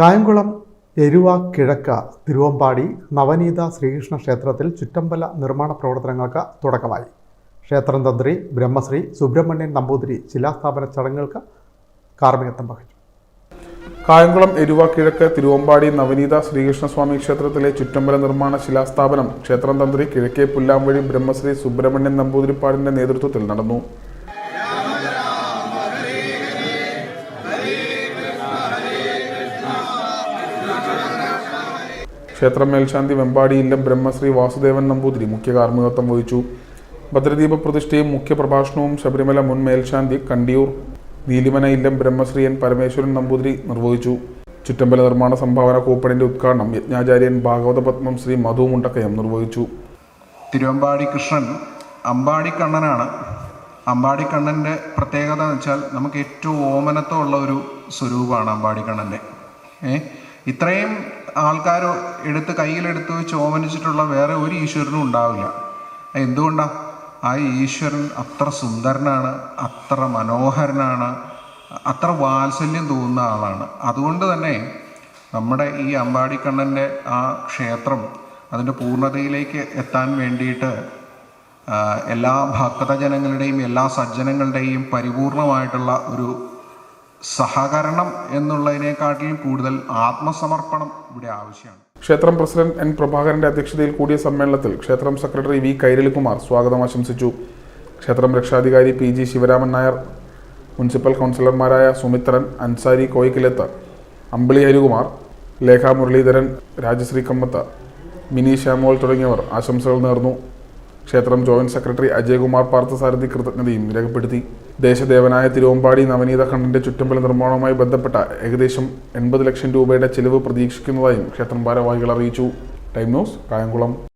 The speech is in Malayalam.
കായംകുളം എരുവ കിഴക്ക തിരുവമ്പാടി നവനീത ശ്രീകൃഷ്ണ ക്ഷേത്രത്തിൽ ചുറ്റമ്പല നിർമ്മാണ പ്രവർത്തനങ്ങൾക്ക് തുടക്കമായി. ക്ഷേത്രം തന്ത്രി ബ്രഹ്മശ്രീ സുബ്രഹ്മണ്യൻ നമ്പൂതിരി ശിലാസ്ഥാപന ചടങ്ങുകൾക്ക് കാർമ്മികത്വം വഹിച്ചു. കായംകുളം എരുവ കിഴക്ക് തിരുവമ്പാടി നവനീത ശ്രീകൃഷ്ണസ്വാമി ക്ഷേത്രത്തിലെ ചുറ്റമ്പല നിർമ്മാണ ശിലാസ്ഥാപനം ക്ഷേത്രം തന്ത്രി കിഴക്കേ പുല്ലാമ്പഴി ബ്രഹ്മശ്രീ സുബ്രഹ്മണ്യൻ നമ്പൂതിരിപ്പാടിന്റെ നേതൃത്വത്തിൽ നടന്നു. ക്ഷേത്രം മേൽശാന്തി വെമ്പാടി ഇല്ലം ബ്രഹ്മശ്രീ വാസുദേവൻ നമ്പൂതിരി മുഖ്യ കാർമ്മികത്വം വഹിച്ചു. ഭദ്രദീപ പ്രതിഷ്ഠയും മുഖ്യപ്രഭാഷണവും ശബരിമല മുൻ മേൽശാന്തി കണ്ടിയൂർ നീലിമന ഇല്ലം ബ്രഹ്മശ്രീ എൻ പരമേശ്വരൻ നമ്പൂതിരി നിർവഹിച്ചു. ചുറ്റമ്പല നിർമ്മാണ സംഭാവന കൂപ്പണിന്റെ ഉദ്ഘാടനം യജ്ഞാചാര്യൻ ഭാഗവത പത്മം ശ്രീ മധു മുണ്ടക്കയം നിർവഹിച്ചു. തിരുവമ്പാടി കൃഷ്ണൻ അമ്പാടി കണ്ണനാണ്. അമ്പാടി പ്രത്യേകത എന്ന് വെച്ചാൽ നമുക്ക് ഏറ്റവും ഓമനത്വമുള്ള ഒരു സ്വരൂപമാണ് അമ്പാടി കണ്ണന്റെ ഏ? ഇത്രയും ആൾക്കാർ എടുത്ത് കയ്യിലെടുത്ത് വെച്ച് ഓമനിച്ചിട്ടുള്ള വേറെ ഒരു ഈശ്വരനും ഉണ്ടാവില്ല. എന്തുകൊണ്ടാ? ആ ഈശ്വരൻ അത്ര സുന്ദരനാണ് അത്ര മനോഹരനാണ് അത്ര വാത്സല്യം തോന്നുന്ന ആളാണ്. അതുകൊണ്ട് തന്നെ നമ്മുടെ ഈ അമ്പാടിക്കണ്ണന്റെ ആ ക്ഷേത്രം അതിന്റെ പൂർണതയിലേക്ക് എത്താൻ വേണ്ടിയിട്ട് എല്ലാ ഭക്തജനങ്ങളുടെയും എല്ലാ സജ്ജനങ്ങളുടെയും പരിപൂർണമായിട്ടുള്ള ഒരു സഹകരണം എന്നുള്ളതിനെക്കാട്ടിലും കൂടുതൽ ആത്മസമർപ്പണം ഇവിടെ ആവശ്യമാണ്. ക്ഷേത്രം പ്രസിഡന്റ് എൻ പ്രഭാകരന്റെ അധ്യക്ഷതയിൽ കൂടിയ സമ്മേളനത്തിൽ ക്ഷേത്രം സെക്രട്ടറി വി കൈരളികുമാർ സ്വാഗതം ആശംസിച്ചു. ക്ഷേത്രം രക്ഷാധികാരി P G Sivaraman Nair municipal കൗൺസിലർമാരായ സുമിത്രൻ അൻസാരി കോയിക്കിലെത്ത് അമ്പിളി ഹരികുമാർ ലേഖ മുരളീധരൻ രാജശ്രീ കമ്മത്ത് മിനി ശ്യാമോൾ തുടങ്ങിയവർ ആശംസകൾ നേർന്നു. ക്ഷേത്രം ജോയിന്റ് സെക്രട്ടറി അജയകുമാർ പാർത്ഥസാരഥി കൃതജ്ഞതയും രേഖപ്പെടുത്തി. ദേശദേവനായ തിരുവമ്പാടി നവനീത ഖണ്ഡന്റെ ചുറ്റമ്പല നിർമ്മാണവുമായി ബന്ധപ്പെട്ട ഏകദേശം എൺപത് ലക്ഷം രൂപയുടെ ചെലവ് പ്രതീക്ഷിക്കുന്നതായും ക്ഷേത്രം ഭാരവാഹികൾ അറിയിച്ചു. Time news Kayamkulam.